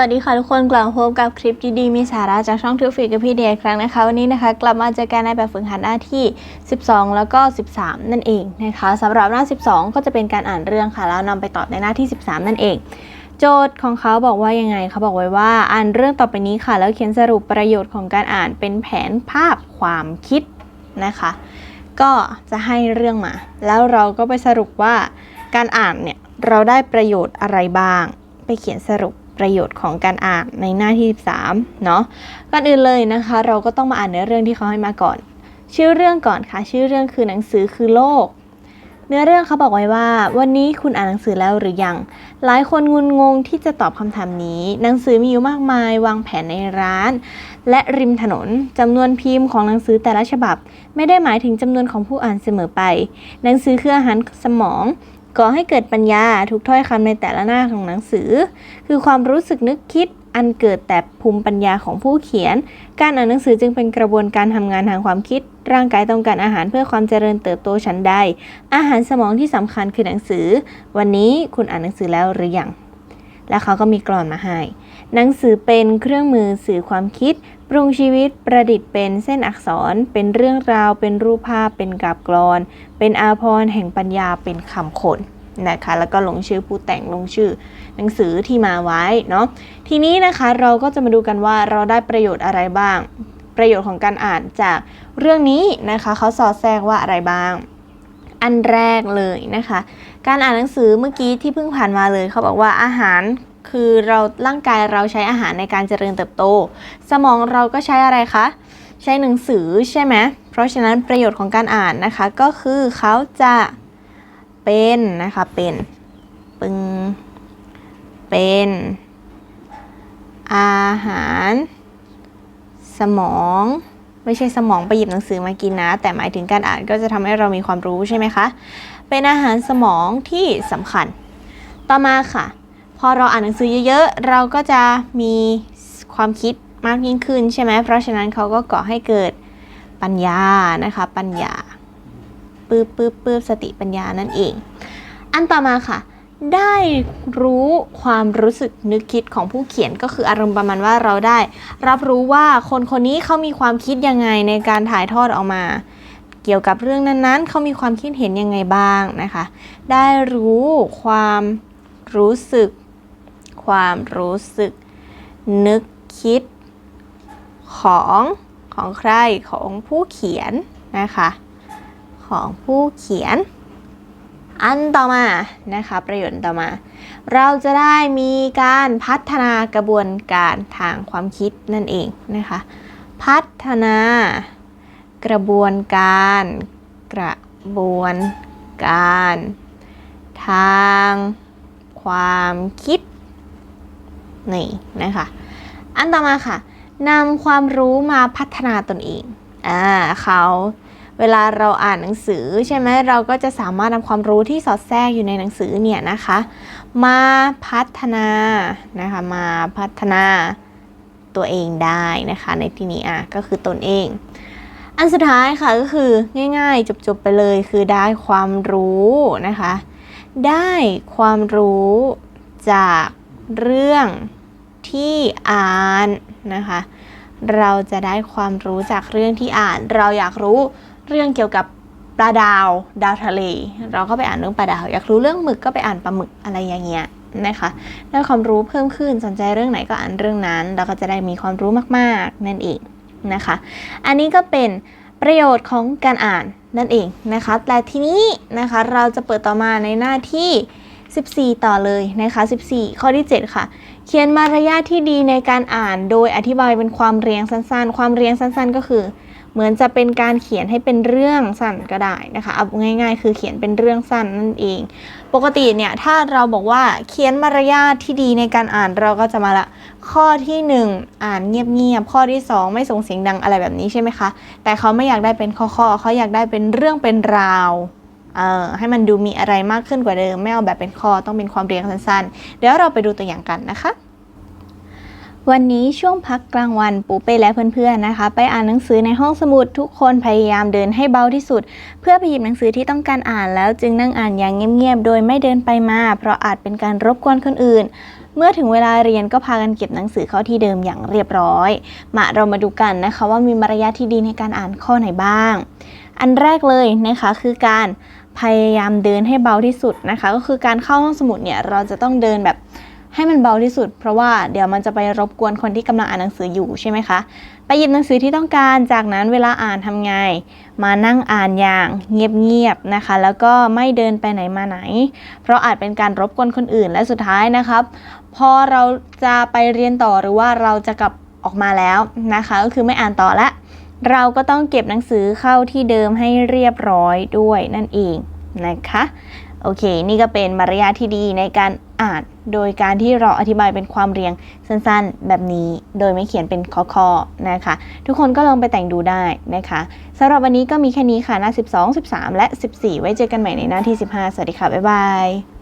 วัสดีค่ะทุกคนกลับพบกับคลิปดีๆมีสาระจากช่องทูฟิกกับพี่เดียอีกครั้งนะคะ วันนี้นะคะ กลับมาเจอกันในแบบฝึกหัดหน้าที่ 12 แล้วก็ 13 นั่นเองนะคะสำหรับหน้า 12 ก็จะเป็นการอ่านเรื่องค่ะแล้วนำไปตอบในหน้าที่ 13 นั่นเอง โจทย์ของเขาบอกว่ายังไงเขาบอกไว้ว่าอ่านเรื่องต่อไปนี้ค่ะ แล้วเขียนสรุปประโยชน์ของการอ่านเป็นแผนภาพความคิดนะคะ ก็จะให้เรื่องมา แล้วเราก็ไปสรุปว่าการอ่านเนี่ยเราได้ประโยชน์อะไรบ้าง ไปเขียนสรุป ประโยชน์ของการอ่านในหน้าที่ 13 เนาะก่อนอื่นเลยนะคะ เราก็ต้องมาอ่านเนื้อเรื่องที่เขาให้มาก่อน ชื่อเรื่องก่อนค่ะ ชื่อเรื่องคือหนังสือคือโลก เนื้อเรื่องเขาบอกไว้ว่า วันนี้คุณอ่านหนังสือแล้วหรือยัง หลายคนงุนงงที่จะตอบคำถามนี้ หนังสือมีอยู่มากมายวางแผนในร้าน และริมถนนจำนวนพิมพ์ของหนังสือแต่ละฉบับ ไม่ได้หมายถึงจำนวนของผู้อ่านเสมอไป หนังสือคืออาหารสมอง ก่อให้เกิดปัญญาทุกถ้อยคำในแต่ละหน้าของหนังสือ คือความรู้สึกนึกคิดอันเกิดแต่ภูมิปัญญาของผู้เขียน การอ่านหนังสือจึงเป็นกระบวนการทำงานทางความคิด ร่างกายต้องการอาหารเพื่อความเจริญเติบโตชั้นใด อาหารสมองที่สำคัญคือหนังสือ วันนี้คุณอ่านหนังสือแล้วหรือยัง แล้วเขาก็มีกรอนมาให้ หนังสือเป็นเครื่องมือสื่อความคิด ปรุงชีวิตประดิษฐ์เป็นเส้นอักษร เป็นเรื่องราว เป็นรูปภาพ เป็นกาบกรอน เป็นอาภรณ์แห่งปัญญาเป็นคำคนนะคะแล้วก็ลงชื่อผู้แต่งลงชื่อ หนังสือที่มาไว้เนาะทีนี้นะคะเราก็จะมาดูกันว่าเราได้ประโยชน์อะไรบ้าง ประโยชน์ของการอ่านจากเรื่องนี้นะคะเขาสอดแทรกว่าอะไรบ้าง อันแรกเลยนะคะ การอ่านหนังสือเมื่อกี้ที่เพิ่งผ่านมาเลยเขาบอกว่าอาหาร คือเราร่างกายเราใช้อาหารในการเจริญเติบโต สมองเราก็ใช้อะไรคะ ใช้หนังสือใช่ไหมเพราะฉะนั้นประโยชน์ของการอ่านนะคะ ก็คือเขาจะเป็นนะคะเป็นปึงเป็นอาหาร สมองไม่ใช่สมองไปหยิบหนังสือมากินนะ แต่หมายถึงการอ่านก็จะทำให้เรามีความรู้ใช่ไหมคะ เป็นอาหารสมองที่สำคัญ ต่อมาค่ะ อเราอ่านหนังสือเยอะๆ เราก็จะมีความคิดมากยิ่งขึ้นใช่ไหม เพราะฉะนั้นเขาก็ก่อให้เกิดปัญญานะคะ ปัญญาปื๊บปื๊บปื๊บสติปัญญานั่นเอง อันต่อมาค่ะ ได้รู้ความรู้สึกนึกคิดของผู้เขียนก็คืออารมณ์ประมาณว่าเราได้ รับรู้ว่าคนคนนี้เขามีความคิดยังไงในการถ่ายทอดออกมา เกี่ยวกับเรื่องนั้นๆเขามีความคิดเห็นยังไงบ้างนะคะ ได้รู้ความรู้สึก ความรู้สึก นึกคิดของของใครของผู้เขียนนะคะ ของผู้เขียน อันต่อมานะคะประโยชน์ต่อมา เราจะได้มีการพัฒนากระบวนการทางความคิดนั่นเองนะคะ พัฒนากระบวนการกระบวนการ ทางความคิด นี่นะคะอันต่อมาค่ะนำความรู้มาพัฒนาตนเองอ่าเขาเวลาเราอ่านหนังสือใช่ไหมเราก็จะสามารถนำความรู้ที่สอดแทรกอยู่ในหนังสือเนี่ยนะคะ มาพัฒนานะคะมาพัฒนาตัวเองได้นะคะ ในที่นี้อะก็คือตนเอง อันสุดท้ายค่ะก็คือง่ายๆจบๆไปเลยคือได้ความรู้นะคะ ได้ความรู้จากเรื่อง ที่อ่านนะคะ เราจะได้ความรู้จากเรื่องที่อ่าน เราอยากรู้เรื่องเกี่ยวกับปลาดาวดาวทะเล เราก็ไปอ่านเรื่องปลาดาว อยากรู้เรื่องหมึกก็ไปอ่านปลาหมึกอะไรอย่างเงี้ยนะคะได้ความรู้เพิ่มขึ้นสนใจเรื่องไหนก็อ่านเรื่องนั้นเราก็จะได้มีความรู้มากๆนั่นเองนะคะ อันนี้ก็เป็นประโยชน์ของการอ่านนั่นเองนะคะ แต่ทีนี้นะคะเราจะเปิดต่อมาในหน้าที่ 14 ต่อเลยนะคะ 14 ข้อที่ 7 ค่ะ เขียนมารยาทที่ดีในการอ่าน โดยอธิบายเป็นความเรียงสั้นๆ ความเรียงสั้นๆ ก็คือ เหมือนจะเป็นการเขียนให้เป็นเรื่องสั้นก็ได้นะคะเอาง่าย ๆ คือเขียนเป็นเรื่องสั้นนั่นเอง ปกติเนี่ยถ้าเราบอกว่าเขียนมารยาทที่ดีในการอ่านเราก็จะมาละ ข้อที่ 1 อ่านเงียบๆข้อที่ 2 ไม่ส่งเสียงดังอะไรแบบนี้ใช่ไหมคะแต่เขาไม่อยากได้เป็นข้อๆเขาอยากได้เป็นเรื่องเป็นราว เอ่อให้มันดูมีอะไรมากขึ้นกว่าเดิม ไม่เอาแบบเป็นข้อต้องเป็นความเรียงสั้นๆ เดี๋ยวเราไปดูตัวอย่างกันนะคะ วันนี้ช่วงพักกลางวันปูเป้และเพื่อนๆนะคะ ไปอ่านหนังสือในห้องสมุดทุกคนพยายามเดินให้เบาที่สุด เพื่อไปหยิบหนังสือที่ต้องการอ่านแล้วจึงนั่งอ่านอย่างเงียบๆโดยไม่เดินไปมา เพราะอาจเป็นการรบกวนคนอื่นเมื่อถึงเวลาเรียนก็พากันเก็บหนังสือเข้าที่เดิมอย่างเรียบร้อย มาเรามาดูกันนะคะว่ามีมารยาทที่ดีในการอ่านข้อไหนบ้าง อันแรกเลยนะคะคือการ พยายามเดินให้เบาที่สุดนะคะ ก็คือการเข้าห้องสมุดเนี่ยเราจะต้องเดินแบบให้มันเบาที่สุด เพราะว่าเดี๋ยวมันจะไปรบกวนคนที่กำลังอ่านหนังสืออยู่ใช่ไหมคะ ไปหยิบหนังสือที่ต้องการจากนั้นเวลาอ่านทำไง มานั่งอ่านอย่างเงียบๆนะคะ แล้วก็ไม่เดินไปไหนมาไหน เพราะอาจเป็นการรบกวนคนอื่นและสุดท้ายนะครับ พอเราจะไปเรียนต่อหรือว่าเราจะกลับออกมาแล้วนะคะ ก็คือไม่อ่านต่อละ เราก็ต้องเก็บหนังสือเข้าที่เดิมให้เรียบร้อยด้วยนั่นเองนะคะ โอเค นี่ก็เป็นมารยาทที่ดีในการอ่าน โดยการที่เราอธิบายเป็นความเรียงสั้นๆ แบบนี้ โดยไม่เขียนเป็นข้อๆนะคะ ทุกคนก็ลองไปแต่งดูได้นะคะสำหรับวันนี้ก็มีแค่นี้ค่ะหน้า 12 13 และ 14 ไว้เจอกันใหม่ในหน้าที่ 15 สวัสดีค่ะ บ๊ายบาย